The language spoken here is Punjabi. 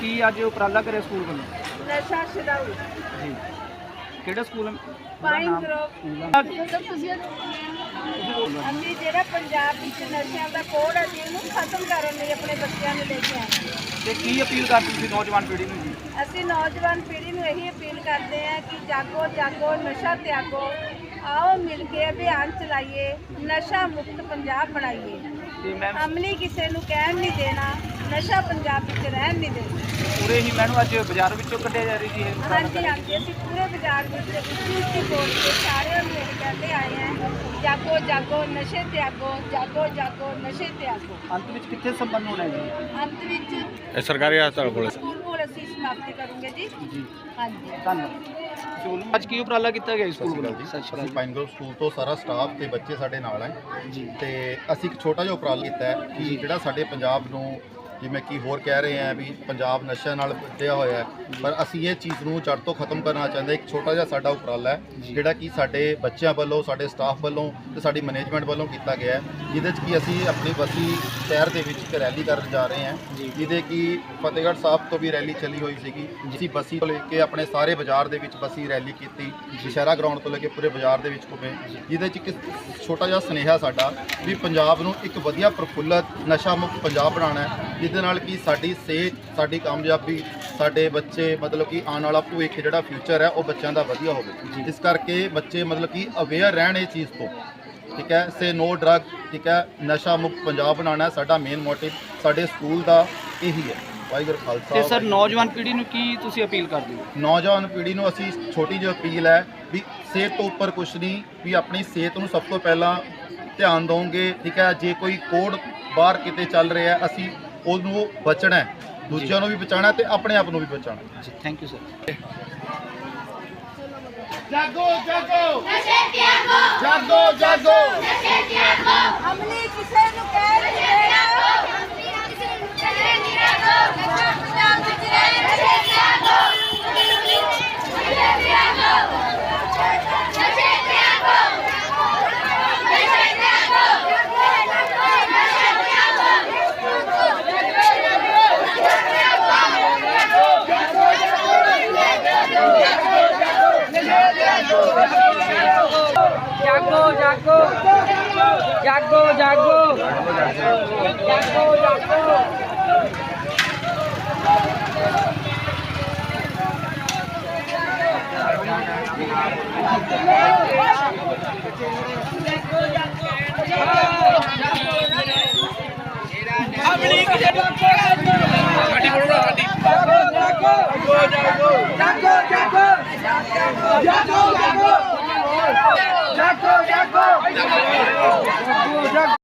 ਕੀ ਅੱਜ ਉਪਰਾਲਾ ਕਰਿਆ ਸਕੂਲ ਵੱਲੋਂ? ਨਸ਼ਾ ਛਡਾਊ। ਜੀ। ਕਿਹੜਾ ਸਕੂਲ ਹੈ ਪਾਈਨ? ਗਰੋਵ? ਅਸੀਂ ਜਿਹੜਾ ਪੰਜਾਬ ਵਿੱਚ ਨਸ਼ਿਆਂ ਦਾ ਕੋੜ ਹੈ ਜੀ ਉਹਨੂੰ ਖਤਮ ਕਰਨ ਲਈ ਆਪਣੇ ਬੱਚਿਆਂ ਨੂੰ ਲੈ ਕੇ ਆਏ ਹਾਂ ਤੇ ਕੀ ਅਪੀਲ ਕਰਦੇ ਤੁਸੀਂ ਨੌਜਵਾਨ ਪੀੜ੍ਹੀ ਨੂੰ ਜੀ? ਅਸੀਂ ਨੌਜਵਾਨ ਪੀੜ੍ਹੀ ਨੂੰ ਇਹੀ ਅਪੀਲ ਕਰਦੇ ਹਾਂ ਕਿ ਜਾਗੋ ਜਾਗੋ ਨਸ਼ਾ ਤਿਆਗੋ। ਆਓ ਮਿਲ ਕੇ ਅਭਿਆਨ ਚਲਾਈਏ ਨਸ਼ਾ ਮੁਕਤ ਪੰਜਾਬ ਬਣਾਈਏ। ਤੇ ਮੈਮ ਅਮਲੀ ਕਿਸੇ ਨੂੰ ਕਹਿਣ ਨਹੀਂ ਦੇਣਾ। ਨਸ਼ਾ ਪੰਜਾਬ ਵਿੱਚ ਰਹਿਣ ਨਹੀਂ ਦੇਣਾ ਪੂਰੇ ਹੀ ਮੈਨੂੰ ਅੱਜ ਬਾਜ਼ਾਰ ਵਿੱਚੋਂ ਕੱਢਿਆ ਜਾ ਰਹੀ ਜੀ ਇਹ ਹਾਂਜੀ ਹਾਂਜੀ ਅਸੀਂ ਪੂਰੇ ਬਾਜ਼ਾਰ ਵਿੱਚ ਉੱਚੀ ਉੱਚੀ ਬੋਲ ਕੇ ਸਾਰਿਆਂ ਨੂੰ ਇਹ ਕਹਿੰਦੇ ਆਏ ਹਾਂ ਜਾਗੋ ਜਾਗੋ ਨਸ਼ੇ ਤਿਆਗੋ ਜਾਗੋ ਜਾਗੋ ਨਸ਼ੇ ਤਿਆਗੋ। ਅੰਤ ਵਿੱਚ ਕਿੱਥੇ ਸੰਪੰਨ ਹੋਣਾ ਹੈ ਜੀ? ਅੰਤ ਵਿੱਚ ਇਹ ਸਰਕਾਰੀ ਹਸਪਤਾਲ ਕੋਲ। ਸਕੂਲ ਕੋਲ ਅਸੀਂ ਸਮਾਪਤੀ ਕਰੂੰਗੇ ਜੀ। ਜੀ। ਹਾਂਜੀ। ਧੰਨਵਾਦ। ਅੱਜ ਕੀ ਉਪਰਾਲਾ ਕੀਤਾ ਗਿਆ ਸਕੂਲ ਵੱਲੋਂ ਜੀ ਸਤਿ ਸ਼੍ਰੀ ਅਸੀਂ ਪਾਈਨ ਗਰੋਵ ਸਕੂਲ ਤੋਂ ਸਾਰਾ ਸਟਾਫ ਤੇ ਬੱਚੇ ਸਾਡੇ ਨਾਲ ਹੈ ਜੀ। ਤੇ ਅਸੀਂ ਇੱਕ ਛੋਟਾ ਜਿਹਾ ਉਪਰਾਲਾ ਕੀਤਾ ਹੈ ਕਿ ਜਿਹੜਾ ਸਾਡੇ ਪੰਜਾਬ ਨੂੰ ਜਿਵੇਂ ਕਿ ਹੋਰ ਕਹਿ ਰਹੇ ਆ ਵੀ ਪੰਜਾਬ ਨਸ਼ਿਆਂ ਨਾਲ ਭਿੱਜਿਆ ਹੋਇਆ ਹੈ ਪਰ ਅਸੀਂ ਇਹ ਚੀਜ਼ ਨੂੰ ਜੜ ਤੋਂ ਖਤਮ ਕਰਨਾ ਚਾਹੁੰਦੇ ਇੱਕ ਛੋਟਾ ਜਿਹਾ ਸਾਡਾ ਉਪਰਾਲਾ ਹੈ ਜਿਹੜਾ ਕਿ ਸਾਡੇ ਬੱਚਿਆਂ ਵੱਲੋਂ ਸਾਡੇ ਸਟਾਫ ਵੱਲੋਂ ਤੇ ਸਾਡੀ ਮੈਨੇਜਮੈਂਟ ਵੱਲੋਂ ਕੀਤਾ ਗਿਆ ਹੈ ਜਿਹਦੇ 'ਚ ਕਿ ਅਸੀਂ ਆਪਣੀ ਬਸੀ ਸ਼ਹਿਰ ਦੇ ਵਿੱਚ ਇੱਕ ਰੈਲੀ ਕਰਨ ਜਾ ਰਹੇ ਹਾਂ ਜਿਹਦੇ ਕਿ ਫਤਿਹਗੜ੍ਹ ਸਾਹਿਬ ਤੋਂ ਵੀ ਰੈਲੀ ਚੱਲੀ ਹੋਈ ਸੀਗੀ। ਅਸੀਂ ਬਸੀ ਤੋਂ ਲੈ ਕੇ ਆਪਣੇ ਸਾਰੇ ਬਾਜ਼ਾਰ ਦੇ ਵਿੱਚ ਬਸੀ ਰੈਲੀ ਕੀਤੀ ਦੁਸ਼ਹਿਰਾ ਗਰਾਊਂਡ ਤੋਂ ਲੈ ਕੇ ਪੂਰੇ ਬਾਜ਼ਾਰ ਦੇ ਵਿੱਚ ਘੁੰਮੇ ਜਿਹਦੇ 'ਚ ਇੱਕ ਛੋਟਾ ਜਿਹਾ ਸੁਨੇਹਾ ਸਾਡਾ ਵੀ ਪੰਜਾਬ ਨੂੰ ਇੱਕ ਵਧੀਆ ਪ੍ਰਫੁੱਲਤ ਨਸ਼ਾ ਮੁਕਤ ਪੰਜਾਬ ਬਣਾਉਣਾ ਹੈ। ਜਿਹਦੇ ਨਾਲ ਕਿ ਸਾਡੀ ਸਿਹਤ ਸਾਡੀ ਕਾਮਯਾਬੀ ਸਾਡੇ ਬੱਚੇ ਮਤਲਬ ਕਿ ਆਉਣ ਵਾਲਾ ਭਵਿੱਖ ਜਿਹੜਾ ਫਿਊਚਰ ਹੈ ਉਹ ਬੱਚਿਆਂ ਦਾ ਵਧੀਆ ਹੋਵੇ। ਇਸ ਕਰਕੇ ਬੱਚੇ ਮਤਲਬ ਕਿ ਅਵੇਅਰ ਰਹਿਣ ਇਹ ਚੀਜ਼ ਤੋਂ। ਠੀਕ ਹੈ? ਸੇ ਨੋ ਡਰਗ ਠੀਕ ਹੈ? ਨਸ਼ਾ ਮੁਕਤ ਪੰਜਾਬ ਬਣਾਉਣਾ ਸਾਡਾ ਮੇਨ ਮੋਟਿਵ ਸਾਡੇ ਸਕੂਲ ਦਾ ਇਹੀ ਹੈ। ਵਾਹਿਗੁਰੂ ਖਾਲਸਾ ਤੇ ਸਰ ਨੌਜਵਾਨ ਪੀੜ੍ਹੀ ਨੂੰ ਕੀ ਤੁਸੀਂ ਅਪੀਲ ਕਰਦੇ ਹੋ? ਨੌਜਵਾਨ ਪੀੜ੍ਹੀ ਨੂੰ ਅਸੀਂ ਛੋਟੀ ਜਿਹੀ ਅਪੀਲ ਹੈ ਵੀ ਸਿਹਤ ਤੋਂ ਉੱਪਰ ਕੁਝ ਨਹੀਂ ਵੀ ਆਪਣੀ ਸਿਹਤ ਨੂੰ ਸਭ ਤੋਂ ਪਹਿਲਾਂ ਧਿਆਨ ਦਵੋਗੇ। ਠੀਕ ਹੈ? ਜੇ ਕੋਈ ਕੋਡ ਬਾਹਰ ਕਿਤੇ ਚੱਲ ਰਿਹਾ ਅਸੀਂ ਉਹਨੂੰ ਬਚਣਾ ਹੈ। ਦੂਜਿਆਂ ਨੂੰ ਵੀ ਬਚਾਉਣਾ ਤੇ ਆਪਣੇ ਆਪ ਨੂੰ ਵੀ ਬਚਾਉਣਾ ਹੈ। ਜੀ ਥੈਂਕ ਯੂ ਸਰ ਅਮਲੀ ਕਿਸੇ ਨੂੰ ਕਹਿਣ জাগো জাগো। জাগো জাগো। জাগো জাগো। জাগো জাগো। জাগো ਜਾਗੋ ਜਾਗੋ ਜਾਗੋ ਨਸ਼ਾ